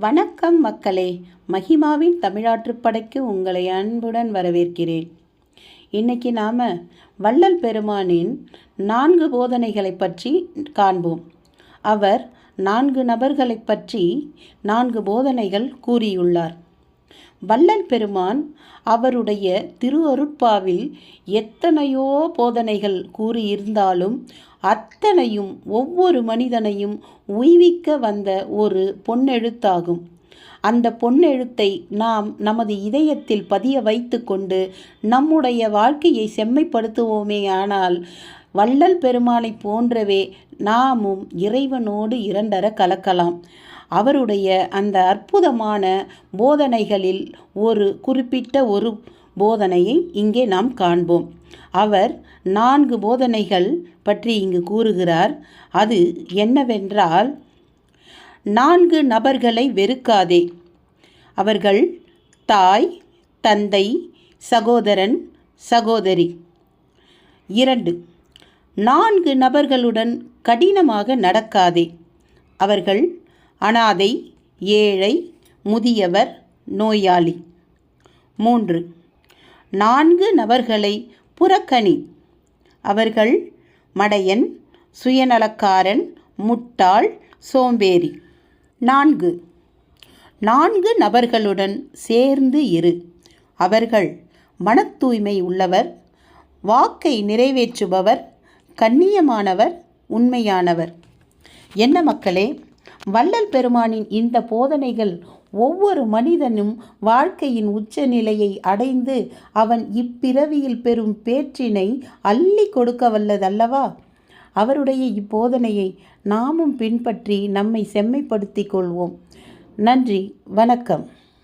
வணக்கம் மக்களே மகிமாவின் தமிழாற்றுப்படைக்கு உங்களை அன்புடன் வரவேற்கிறேன். இன்னைக்கு நாம் வள்ளல் பெருமானின் நான்கு போதனைகளை பற்றி காண்போம். அவர் நான்கு நபர்களை பற்றி நான்கு போதனைகள் கூறியுள்ளார். வள்ளல் பெருமான் அவருடைய திருவருட்பாவில் எத்தனையோ போதனைகள் கூறியிருந்தாலும் அத்தனையும் ஒவ்வொரு மனிதனையும் உய்விக்க வந்த ஒரு பொன்னெழுத்தாகும். அந்த பொன்னெழுத்தை நாம் நமது இதயத்தில் பதிய வைத்துக்கொண்டு நம்முடைய வாழ்க்கையை செம்மைப்படுத்துவோமே ஆனால் வள்ளல் பெருமானை போன்றவே நாமும் இறைவனோடு இரண்டர கலக்கலாம். அவருடைய அந்த அற்புதமான போதனைகளில் ஒரு குறிப்பிட்ட ஒரு போதனையை இங்கே நாம் காண்போம். அவர் நான்கு போதனைகள் பற்றி இங்கு கூறுகிறார். அது என்னவென்றால் நான்கு நபர்களை வெறுக்காதே. அவர்கள் தாய் தந்தை சகோதரன் சகோதரி. இரண்டு நான்கு நபர்களுடன் கடினமாக நடக்காதே. அவர்கள் அனாதை ஏழை முதியவர் நோயாளி. மூன்று. நான்கு நபர்களை புறக்கணி. அவர்கள் மடையன் சுயநலக்காரன் முட்டாள் சோம்பேறி. நான்கு. நான்கு நபர்களுடன் சேர்ந்து இரு. அவர்கள் மன தூய்மை உள்ளவர் வாக்கை நிறைவேற்றுபவர் கண்ணியமானவர் உண்மையானவர். என்ன மக்களே வள்ளல் பெருமானின் இந்த போதனைகள் ஒவ்வொரு மனிதனும் வாழ்க்கையின் உச்சநிலையை அடைந்து அவன் இப்பிறவியில் பெறும் பேற்றினை அள்ளி கொடுக்க வல்லதல்லவா அவருடைய இப்போதனையை நாமும் பின்பற்றி நம்மை செம்மைப்படுத்திக் கொள்வோம். நன்றி வணக்கம்.